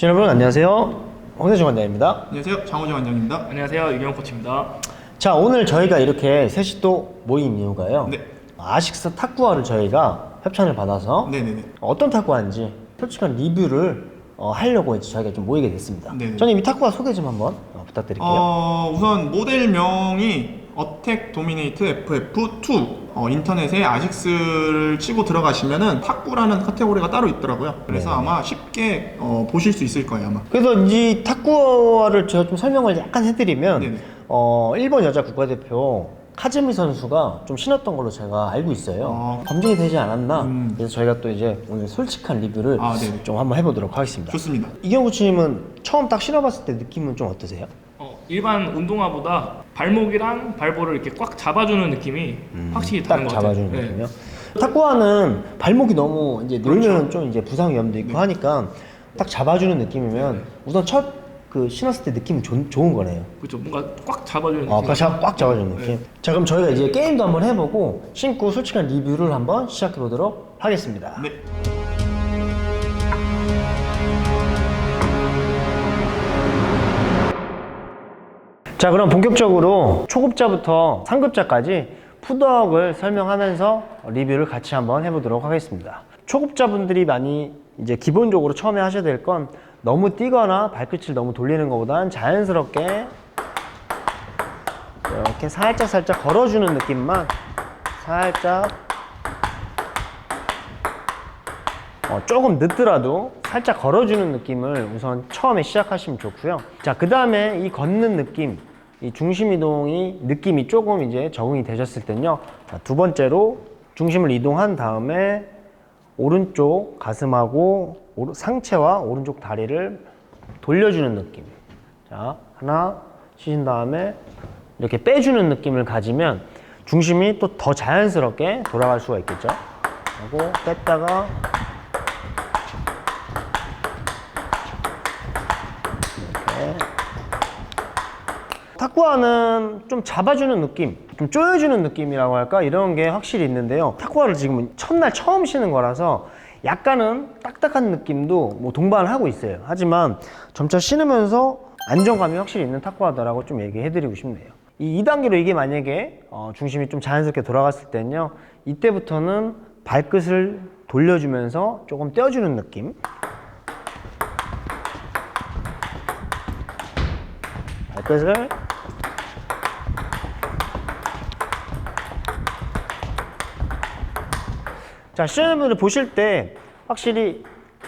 시청자 여러분 안녕하세요. 홍대중 원장입니다. 안녕하세요. 장호정 원장입니다. 안녕하세요 유경 코치입니다. 자 오늘 저희가 이렇게 셋이 또 모인 이유가요. 네. 아식스 탁구화를 저희가 협찬을 받아서 네네네. 어떤 탁구화인지 솔직한 리뷰를 어, 하려고 이제 저희가 좀 모이게 됐습니다. 네네. 저는 이 탁구화 소개 좀 한번 어, 부탁드릴게요. 어, 우선 모델명이 어택 도미네이트 FF2 어, 인터넷에 아식스를 치고 들어가시면은 탁구라는 카테고리가 따로 있더라고요. 그래서 네네. 아마 쉽게 어, 보실 수 있을 거예요 아마. 그래서 이 탁구화를 제가 좀 설명을 약간 해드리면 네네. 어, 일본 여자 국가대표 카즈미 선수가 좀 신었던 걸로 제가 알고 있어요. 어. 검증이 되지 않았나? 음. 그래서 저희가 또 이제 오늘 솔직한 리뷰를 아, 네네. 좀 한번 해보도록 하겠습니다. 좋습니다. 이경구 치님은 처음 딱 신어봤을 때 느낌은 좀 어떠세요? 어, 일반 운동화보다 발목이랑 발볼을 이렇게 꽉 잡아주는 느낌이 확실히 다른 음, 딱것 같아요. 잡아주는 네. 느낌이요. 탁구화는 발목이 너무 이제 그렇죠. 늘면 좀 이제 부상 위험도 있고 네. 하니까 딱 잡아주는 느낌이면 우선 첫 그 신었을 때 느낌이 좋, 좋은 거네요. 그렇죠. 뭔가 꽉 잡아주는 어, 느낌. 꽉, 잡- 꽉 잡아주는 느낌. 자, 그럼 저희가 이제 게임도 한번 해보고 신고 솔직한 리뷰를 한번 시작해 보도록 하겠습니다. 네. 자, 그럼 본격적으로 초급자부터 상급자까지 푸덕을 설명하면서 리뷰를 같이 한번 해보도록 하겠습니다. 초급자분들이 많이 이제 기본적으로 처음에 하셔야 될 건 너무 뛰거나 발끝을 너무 돌리는 것보다는 자연스럽게 이렇게 살짝 살짝 걸어주는 느낌만 살짝 어, 조금 늦더라도 살짝 걸어주는 느낌을 우선 처음에 시작하시면 좋고요. 자, 그 다음에 이 걷는 느낌, 이 중심 이동이 느낌이 조금 이제 적응이 되셨을. 자, 두 번째로 중심을 이동한 다음에 오른쪽 가슴하고 상체와 오른쪽 다리를 돌려주는 느낌. 자, 하나 쉬신 다음에 이렇게 빼주는 느낌을 가지면 중심이 또 더 자연스럽게 돌아갈 수가 있겠죠. 하고 뺐다가 이렇게 탁구화는 좀 잡아주는 느낌, 좀 조여주는 느낌이라고 할까 이런 게 확실히 있는데요. 탁구화를 지금 첫날 처음 신은 거라서 약간은 딱딱한 느낌도 뭐 동반을 하고 있어요. 하지만 점차 신으면서 안정감이 확실히 있는 탁구화다라고 좀 얘기해드리고 싶네요. 이 2단계로 이게 만약에 어, 중심이 좀 자연스럽게 돌아갔을 때는요, 이때부터는 발끝을 돌려주면서 조금 떼어주는 느낌. 발끝을 자 시청자분들 보실 때 확실히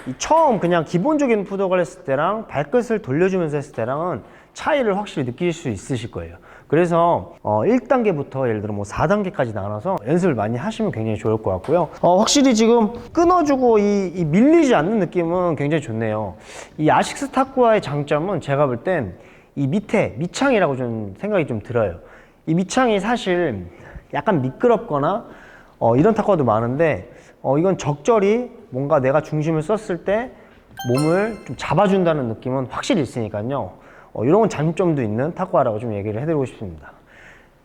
이 처음 그냥 기본적인 푸덕을 했을 때랑 발끝을 돌려주면서 했을 때랑은 차이를 확실히 느낄 수 있으실 거예요. 그래서 어 1단계부터 예를 들어 뭐 4단계까지 나눠서 연습을 많이 하시면 굉장히 좋을 것 같고요. 어 확실히 지금 끊어주고 이, 이 밀리지 않는 느낌은 굉장히 좋네요. 이 아식스 탁구와의 장점은 제가 볼 땐 이 밑에 밑창이라고 좀 생각이 좀 들어요. 이 밑창이 사실 약간 미끄럽거나 어, 이런 탁구도 많은데 어, 이건 적절히 뭔가 내가 중심을 썼을 때 몸을 좀 잡아준다는 느낌은 확실히 있으니까요. 어, 이런 건 장점도 있는 탁구화라고 좀 얘기를 해드리고 싶습니다.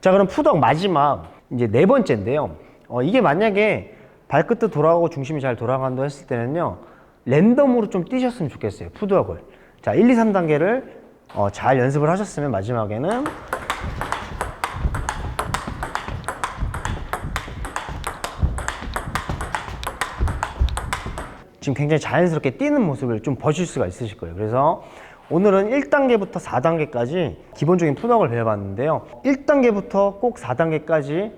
자, 그럼 푸덕 마지막 이제 네 번째인데요. 어, 이게 만약에 발끝도 돌아가고 중심이 잘 돌아간다 했을 때는요. 랜덤으로 좀 뛰셨으면 좋겠어요. 푸덕을. 자, 1, 2, 3단계를 어, 잘 연습을 하셨으면 마지막에는 지금 굉장히 자연스럽게 뛰는 모습을 좀 보실 수가 있으실 거예요. 그래서 오늘은 1단계부터 4단계까지 기본적인 푸덕을 배워봤는데요. 1단계부터 꼭 4단계까지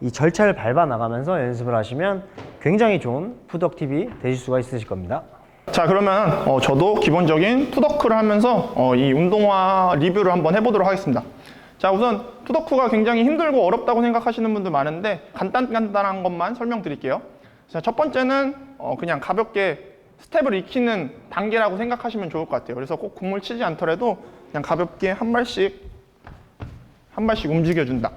이 절차를 밟아 나가면서 연습을 하시면 굉장히 좋은 푸덕 팁이 되실 수가 있으실 겁니다. 자 그러면 어, 저도 기본적인 푸더크를 하면서 어, 이 운동화 리뷰를 한번 해보도록 하겠습니다. 자 우선 푸더크가 굉장히 힘들고 어렵다고 생각하시는 분들 많은데 간단간단한 것만 설명드릴게요. 자 첫 번째는 어, 그냥 가볍게 스텝을 익히는 단계라고 생각하시면 좋을 것 같아요. 그래서 꼭 공을 치지 않더라도 그냥 가볍게 한 발씩 한 발씩 움직여준다.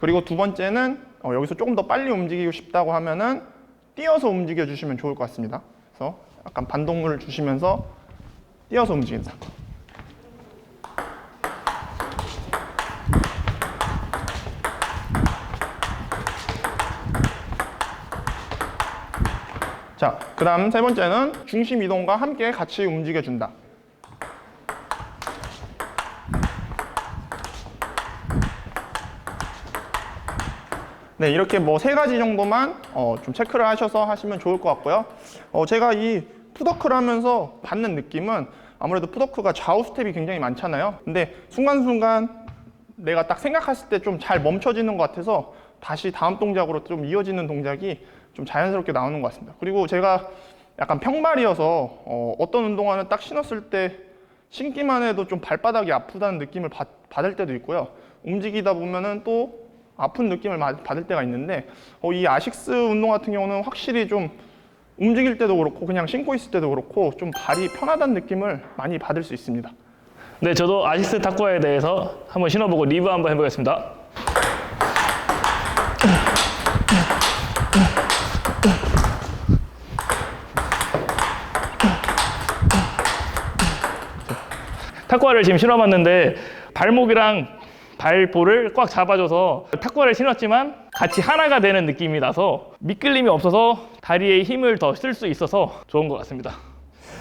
그리고 두 번째는 어, 여기서 조금 더 빨리 움직이고 싶다고 하면은 뛰어서 움직여 주시면 좋을 것 같습니다. 그래서 약간 반동물을 주시면서 뛰어서 움직인다. 자, 그 다음 세 번째는 중심 이동과 함께 같이 움직여준다. 네, 이렇게 뭐 세 가지 정도만 어, 좀 체크를 하셔서 하시면 좋을 것 같고요. 어, 제가 이 푸더크를 하면서 받는 느낌은 아무래도 푸더크가 좌우 스텝이 굉장히 많잖아요. 근데 순간순간 내가 딱 생각했을 때 좀 잘 멈춰지는 것 같아서 다시 다음 동작으로 좀 이어지는 동작이 좀 자연스럽게 나오는 것 같습니다. 그리고 제가 약간 평발이어서 어, 어떤 운동화는 딱 신었을 때 신기만 해도 좀 발바닥이 아프다는 느낌을 받, 받을 때도 있고요. 움직이다 보면은 또 아픈 느낌을 마- 받을 때가 있는데 어, 이 아식스 운동 같은 경우는 확실히 좀 움직일 때도 그렇고 그냥 신고 있을 때도 그렇고 좀 발이 편하다는 느낌을 많이 받을 수 있습니다. 네, 저도 아시스 탁구화에 대해서 한번 신어보고 리뷰 한번 해보겠습니다. 탁구화를 지금 신어봤는데 발목이랑 발볼을 꽉 잡아줘서 탁구화를 신었지만 같이 하나가 되는 느낌이 나서 미끌림이 없어서 다리에 힘을 더 쓸 수 있어서 좋은 것 같습니다.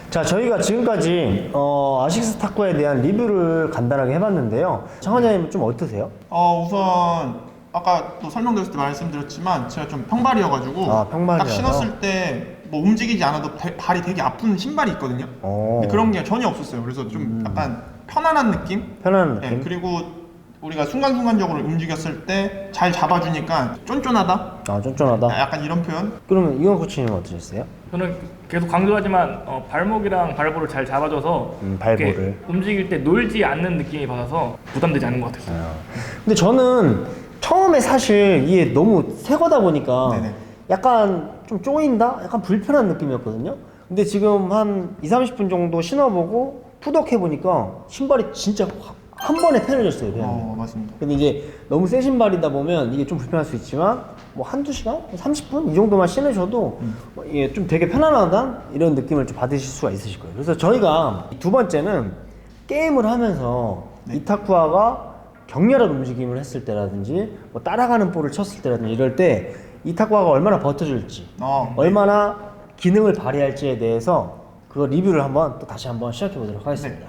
자, 저희가 지금까지 어, 아식스 탁구에 대한 리뷰를 간단하게 해봤는데요. 장원장님 좀 어떠세요? 어 우선 아까 또 설명드렸을 때 말씀드렸지만 제가 좀 평발이어가지고 아? 딱 신었을 때 뭐 움직이지 않아도 배- 발이 되게 아픈 신발이 있거든요. 어. 근데 그런 게 전혀 없었어요. 그래서 좀 약간 편안한 느낌. 편안한 네, 느낌? 그리고 우리가 순간순간적으로 움직였을 때 잘 잡아주니까 쫀쫀하다. 아, 쫀쫀하다. 약간 이런 표현. 그러면 이건 코치님은 어떠셨어요? 저는 계속 강조하지만 어, 발목이랑 발볼을 잘 잡아줘서 음, 발볼을. 움직일 때 놀지 않는 느낌이 받아서 부담되지 않은 것 같았어요. 근데 저는 처음에 사실 이게 너무 새 거다 보니까 네네. 약간 좀 쪼인다? 약간 불편한 느낌이었거든요. 근데 지금 한 2, 30분 정도 신어보고 푸덕해 보니까 신발이 진짜 확- 한 번에 편해졌어요. 그냥. 어 맞습니다. 근데 이제 너무 새 신발이다 보면 이게 좀 불편할 수 있지만 뭐 한두 시간? 30분? 이 정도만 신으셔도 뭐 이게 좀 되게 편안하다? 이런 느낌을 좀 받으실 수가 있으실 거예요. 그래서 저희가 두 번째는 게임을 하면서 이타쿠아가 격렬한 움직임을 했을 때라든지 뭐 따라가는 볼을 쳤을 때라든지 이럴 때 이타쿠아가 얼마나 버텨줄지 어, 얼마나 기능을 발휘할지에 대해서 그거 리뷰를 한번 또 다시 한번 시작해 보도록 하겠습니다.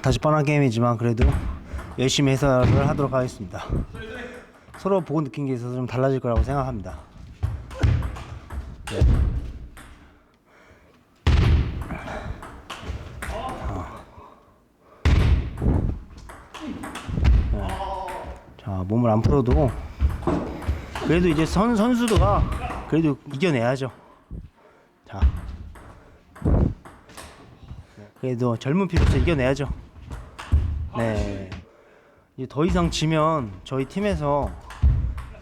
다시 뻔한 게임이지만 그래도 열심히 해설을 하도록 하겠습니다. 서로 보고 느낀 게 있어서 좀 달라질 거라고 생각합니다. 네. 네. 자 몸을 안 풀어도 그래도 이제 선 선수도가 그래도 이겨내야죠. 자 그래도 젊은 피로서 이겨내야죠. 네. 이제 더 이상 지면 저희 팀에서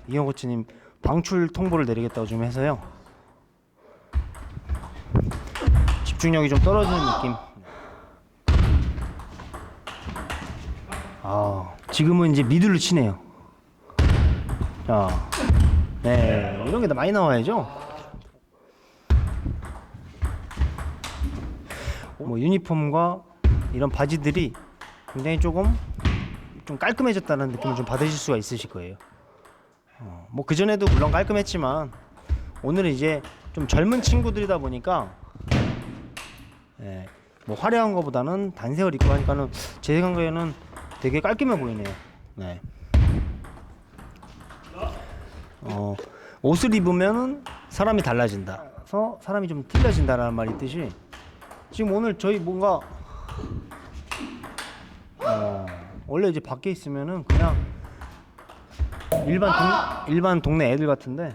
이영 코치님 방출 통보를 내리겠다고 좀 해서요. 집중력이 좀 떨어지는 느낌. 아, 지금은 이제 미들로 치네요. 자, 네, 이런 게 다 많이 나와야죠. 뭐 유니폼과 이런 바지들이 굉장히 조금 좀 깔끔해졌다는 느낌을 좀 받으실 수가 있으실 거예요. 어, 뭐 그전에도 물론 깔끔했지만 오늘은 이제 좀 젊은 친구들이다 보니까 예, 뭐 화려한 거보다는 단색을 입고 하니까는 제 생각에는 되게 깔끔해 보이네요. 네. 어, 옷을 입으면은 사람이 달라진다. 그래서 사람이 좀 틀려진다라는 말이 있듯이 지금 오늘 저희 뭔가 어, 원래 이제 밖에 있으면은 그냥 일반 동, 일반 동네 애들 같은데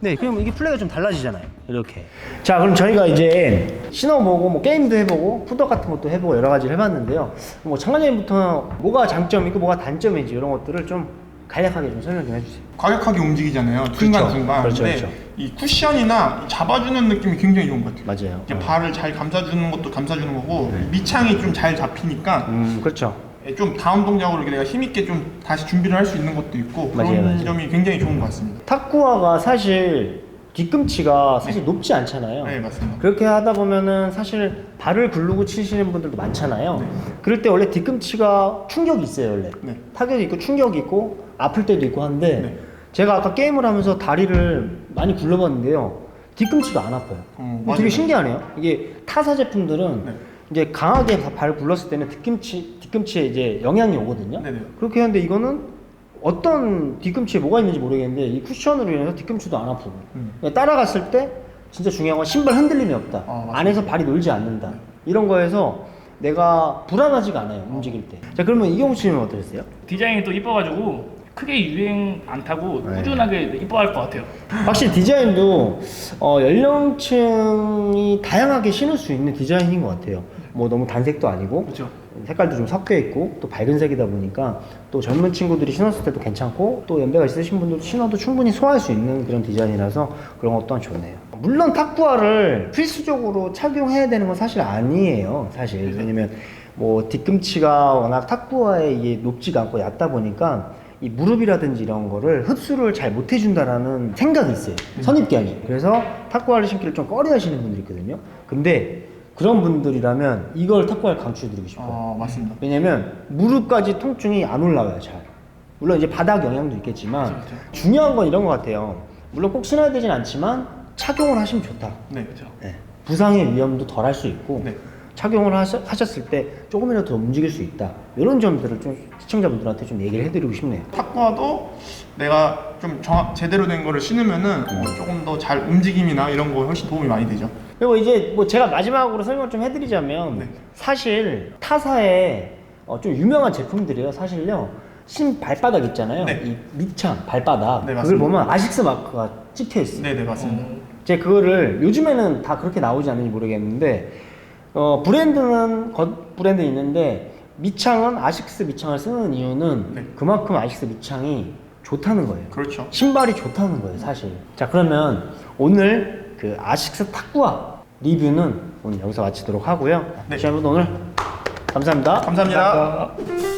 네, 그럼 이게 플레이가 좀 달라지잖아요. 이렇게. 자, 그럼 저희가 이제 신어보고 뭐 게임도 해보고 푸덕 같은 것도 해보고 여러 가지를 해봤는데요. 뭐 참가자님부터 뭐가 장점이고 뭐가 단점인지 이런 것들을 좀 간략하게 좀 설명 좀 해주세요. 과격하게 움직이잖아요. 중간 중간. 그렇죠, 근데 그렇죠. 이 쿠션이나 이 잡아주는 느낌이 굉장히 좋은 것 같아요. 맞아요. 이제 어. 발을 잘 감싸주는 것도 감싸주는 거고 밑창이 좀 잘 잡히니까 음, 그렇죠. 예, 좀 다음 동작으로 이렇게 내가 힘있게 좀 다시 준비를 할 수 있는 것도 있고 그런 맞아요, 맞아요. 점이 굉장히 좋은 것 같습니다. 탁구화가 사실 뒤꿈치가 사실 높지 않잖아요. 네 맞습니다. 그렇게 하다 보면은 사실 발을 굴르고 치시는 분들도 많잖아요. 그럴 때 원래 뒤꿈치가 충격이 있어요, 원래. 네. 타격이 있고 충격이 있고 아플 때도 있고 한데 네. 제가 아까 게임을 하면서 다리를 많이 굴려봤는데요. 뒤꿈치가 안 아파요. 어, 되게 맞아요. 신기하네요. 이게 타사 제품들은 네. 이제 강하게 바- 발을 굴렀을 때는 뒤꿈치 뒤꿈치에 이제 영향이 오거든요. 네네. 그렇게 하는데 이거는 어떤 뒤꿈치에 뭐가 있는지 모르겠는데 이 쿠션으로 인해서 뒤꿈치도 안 아프고 음. 그러니까 따라갔을 때 진짜 중요한 건 신발 흔들림이 없다. 아. 안에서 발이 놀지 않는다. 이런 거에서 내가 불안하지가 않아요 움직일 때. 자 그러면 이경수 씨는 어떠셨어요? 디자인이 또 이뻐가지고 크게 유행 안 타고 네. 꾸준하게 이뻐할 것 같아요. 확실히 디자인도 어, 연령층이 다양하게 신을 수 있는 디자인인 것 같아요. 뭐 너무 단색도 아니고 그렇죠. 색깔도 좀 섞여 있고 또 밝은 색이다 보니까 또 젊은 친구들이 신었을 때도 괜찮고 또 연배가 있으신 분들도 신어도 충분히 소화할 수 있는 그런 디자인이라서 그런 것 또한 좋네요. 물론 탁구화를 필수적으로 착용해야 되는 건 사실 아니에요. 사실 왜냐면 뭐 뒤꿈치가 워낙 탁구화에 이게 높지가 않고 얕다 보니까 이 무릎이라든지 이런 거를 흡수를 잘 못 해준다라는 생각이 있어요. 선입견이. 그래서 탁구화를 신기를 좀 꺼려 하시는 분들이 있거든요. 근데 그런 분들이라면 이걸 탁구화를 강추해드리고 싶어요. 어 맞습니다. 왜냐면 무릎까지 통증이 안 올라와요 잘 물론 이제 바닥 영향도 있겠지만 그렇죠, 그렇죠. 중요한 건 이런 것 같아요 물론 꼭 신어야 되진 않지만 착용을 하시면 좋다 네. 그렇죠. 네. 부상의 위험도 덜 할 수 있고 네. 착용을 하셨, 하셨을 때 조금이라도 더 움직일 수 있다 이런 점들을 좀 시청자분들한테 좀 얘기를 해드리고 싶네요 탁구화도 내가 좀 정확 제대로 된 거를 신으면은 어, 조금 더 잘 움직임이나 이런 거 훨씬 도움이 많이 되죠. 그리고 이제 뭐 제가 마지막으로 설명 좀 해드리자면 네. 사실 타사의 어, 좀 유명한 제품들이에요. 사실요 신 발바닥 있잖아요. 네. 이 밑창 발바닥 네, 그걸 맞습니다. 보면 아식스 마크가 찍혀 있어요. 네네 맞습니다. 제가 그거를 요즘에는 다 그렇게 나오지 않는지 모르겠는데 어, 브랜드는 겉 브랜드 있는데 밑창은 아식스 밑창을 쓰는 이유는 네. 그만큼 아식스 밑창이 좋다는 거예요. 그렇죠. 신발이 좋다는 거예요, 사실. 자, 그러면 오늘 그 아식스 탁구화 리뷰는 오늘 여기서 마치도록 하고요. 네. 시청자분 오늘 감사합니다. 감사합니다. 감사합니다.